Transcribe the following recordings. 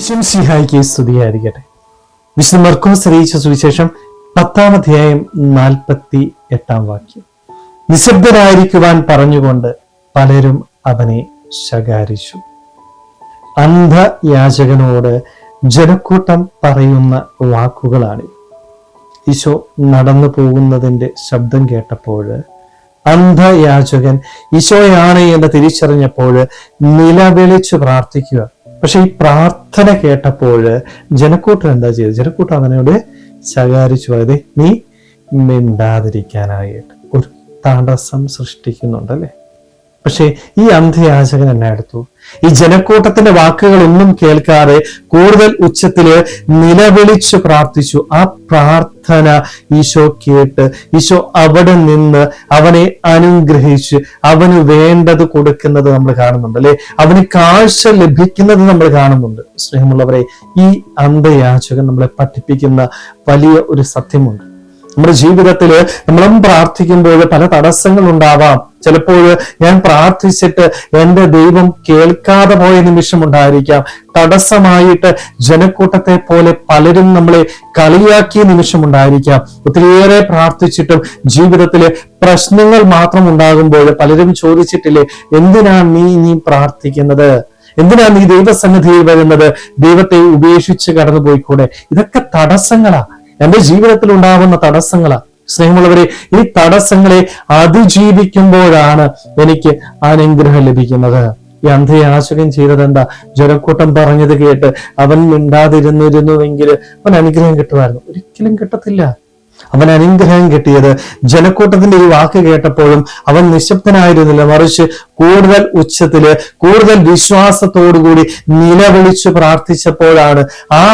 ഈശ്വം സിഹായിക്ക് സ്തുതിയായിരിക്കട്ടെ വിശുദ്ധ മർക്കോസ് അറിയിച്ച സുവിശേഷം പത്താം അധ്യായം നാൽപ്പത്തി എട്ടാം വാക്യം. നിശബ്ദരായിരിക്കുവാൻ പറഞ്ഞുകൊണ്ട് പലരും അവനെ ശകാരിച്ചു. അന്ധയാചകനോട് ജനക്കൂട്ടം പറയുന്ന വാക്കുകളാണ് ഈശോ നടന്നു പോകുന്നതിന്റെ ശബ്ദം കേട്ടപ്പോൾ അന്ധയാചകൻ ഈശോയാണ് എന്ന് തിരിച്ചറിഞ്ഞപ്പോൾ നിലവിളിച്ചു പ്രാർത്ഥിക്കുക. പക്ഷെ ഈ പ്രാർത്ഥന കേട്ടപ്പോൾ ജനക്കൂട്ടം എന്താ ചെയ്തത്? ജനക്കൂട്ടം അവനോട് ശകാരിച്ചു അതെ നീ മിണ്ടാതിരിക്കാനായിട്ട് ഒരു തടസ്സം സൃഷ്ടിക്കുന്നുണ്ടല്ലേ? പക്ഷേ ഈ അന്ധയാചകൻ എന്നെ എടുത്തു. ഈ ജനക്കൂട്ടത്തിന്റെ വാക്കുകളൊന്നും കേൾക്കാതെ കൂടുതൽ ഉച്ചത്തിൽ നിലവിളിച്ചു പ്രാർത്ഥിച്ചു. ആ പ്രാർത്ഥന ഈശോ കേട്ട് ഈശോ അവിടെ നിന്ന് അവനെ അനുഗ്രഹിച്ച് അവന് വേണ്ടത് കൊടുക്കുന്നത് നമ്മൾ കാണുന്നുണ്ട് അല്ലെ? അവന് കാഴ്ച ലഭിക്കുന്നത് നമ്മൾ കാണുന്നുണ്ട്. സ്നേഹമുള്ളവരെ ഈ അന്ധയാചകൻ നമ്മളെ പഠിപ്പിക്കുന്ന വലിയ ഒരു സത്യമുണ്ട്. നമ്മുടെ ജീവിതത്തിൽ നമ്മളും പ്രാർത്ഥിക്കുമ്പോൾ പല തടസ്സങ്ങൾ ഉണ്ടാവാം ചിലപ്പോൾ ഞാൻ പ്രാർത്ഥിച്ചിട്ട് എന്റെ ദൈവം കേൾക്കാതെ പോയ നിമിഷം ഉണ്ടായിരിക്കാം തടസ്സമായിട്ട് ജനക്കൂട്ടത്തെ പോലെ പലരും നമ്മളെ കളിയാക്കിയ നിമിഷം ഉണ്ടായിരിക്കാം ഒത്തിരിയേറെ പ്രാർത്ഥിച്ചിട്ടും ജീവിതത്തിൽ പ്രശ്നങ്ങൾ മാത്രം ഉണ്ടാകുമ്പോൾ പലരും ചോദിച്ചിട്ടില്ലേ എന്തിനാണ് നീ നീ പ്രാർത്ഥിക്കുന്നത്? എന്തിനാണ് നീ ദൈവസന്നിധിയിൽ വരുന്നത്? ദൈവത്തെ ഉപേക്ഷിച്ച് കടന്നു പോയിക്കൂടെ ഇതൊക്കെ തടസ്സങ്ങളാ. എന്റെ ജീവിതത്തിൽ ഉണ്ടാകുന്ന തടസ്സങ്ങളാ. സ്നേഹമുള്ളവരെ ഈ തടസ്സങ്ങളെ അതിജീവിക്കുമ്പോഴാണ് എനിക്ക് അനുഗ്രഹം ലഭിക്കുന്നത്. ഈ അന്ധയാചകൻ ചെയ്തത് എന്താ ജ്വരക്കൂട്ടം പറഞ്ഞത് കേട്ട് അവൻ മിണ്ടാതിരുന്നിരുന്നുവെങ്കിൽ അവൻ അനുഗ്രഹം കിട്ടുമായിരുന്നു. ഒരിക്കലും കിട്ടത്തില്ല. അവൻ അനുഗ്രഹം കിട്ടിയത് ജനക്കൂട്ടത്തിന്റെ ഈ വാക്ക് കേട്ടപ്പോഴും അവൻ നിശബ്ദനായിരുന്നില്ല. മറിച്ച് കൂടുതൽ ഉച്ചത്തിൽ കൂടുതൽ വിശ്വാസത്തോടുകൂടി നിലവിളിച്ചു പ്രാർത്ഥിച്ചപ്പോഴാണ് ആ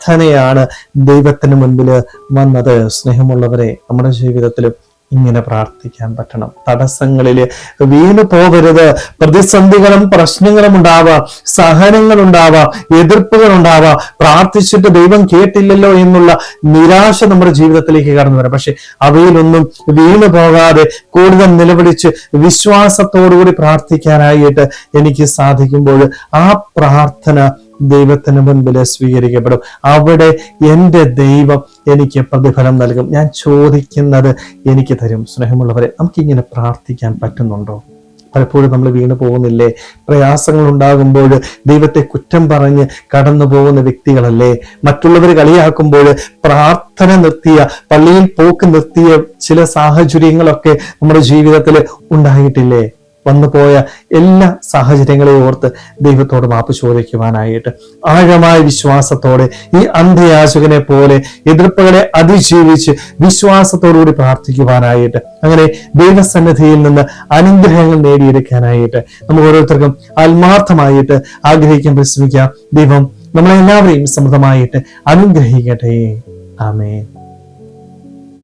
പ്രാർത്ഥനയാണ് ദൈവത്തിന് മുൻപിൽ വന്നത്. സ്നേഹമുള്ളവരെ നമ്മുടെ ജീവിതത്തിലും ഇങ്ങനെ പ്രാർത്ഥിക്കാൻ പറ്റണം. തടസ്സങ്ങളിൽ വീണു പോകരുത്. പ്രതിസന്ധികളും പ്രശ്നങ്ങളും ഉണ്ടാവാം. സഹനങ്ങൾ ഉണ്ടാവാം എതിർപ്പുകൾ ഉണ്ടാവാം പ്രാർത്ഥിച്ചിട്ട് ദൈവം കേട്ടില്ലല്ലോ എന്നുള്ള നിരാശ നമ്മുടെ ജീവിതത്തിലേക്ക് കടന്നു വരാം. പക്ഷെ അവയിലൊന്നും വീണു പോകാതെ കൂടുതൽ നിലവിളിച്ച് വിശ്വാസത്തോടുകൂടി പ്രാർത്ഥിക്കാനായിട്ട് എനിക്ക് സാധിക്കുമ്പോൾ ആ പ്രാർത്ഥന ദൈവത്തിന് മുൻപിൽ സ്വീകരിക്കപ്പെടും. അവിടെ എന്റെ ദൈവം എനിക്ക് പ്രതിഫലം നൽകും. ഞാൻ ചോദിക്കുന്നത് എനിക്ക് തരും. സ്നേഹമുള്ളവരെ നമുക്കിങ്ങനെ പ്രാർത്ഥിക്കാൻ പറ്റുന്നുണ്ടോ? പലപ്പോഴും നമ്മൾ വീണു പോകുന്നില്ലേ? പ്രയാസങ്ങൾ ഉണ്ടാകുമ്പോൾ ദൈവത്തെ കുറ്റം പറഞ്ഞ് കടന്നു പോകുന്ന വ്യക്തികളല്ലേ? മറ്റുള്ളവർ കളിയാക്കുമ്പോൾ പ്രാർത്ഥന നിർത്തിയ പള്ളിയിൽ പോക്ക് നിർത്തിയ ചില സാഹചര്യങ്ങളൊക്കെ നമ്മുടെ ജീവിതത്തിൽ ഉണ്ടായിട്ടില്ലേ? വന്നു പോയ എല്ലാ സാഹചര്യങ്ങളെയും ഓർത്ത് ദൈവത്തോട് മാപ്പ് ചോദിക്കുവാനായിട്ട് ആഴമായ വിശ്വാസത്തോടെ ഈ അന്ധയാചകനെ പോലെ എതിർപ്പുകളെ അതിജീവിച്ച് വിശ്വാസത്തോടുകൂടി പ്രാർത്ഥിക്കുവാനായിട്ട് അങ്ങനെ ദൈവസന്നിധിയിൽ നിന്ന് അനുഗ്രഹങ്ങൾ നേടിയെടുക്കാനായിട്ട് നമുക്ക് ഓരോരുത്തർക്കും ആത്മാർത്ഥമായിട്ട് ആഗ്രഹിക്കാൻ പരിശ്രമിക്കാം. ദൈവം നമ്മളെല്ലാവരെയും സമൃദ്ധമായിട്ട് അനുഗ്രഹിക്കട്ടെ. ആമേൻ.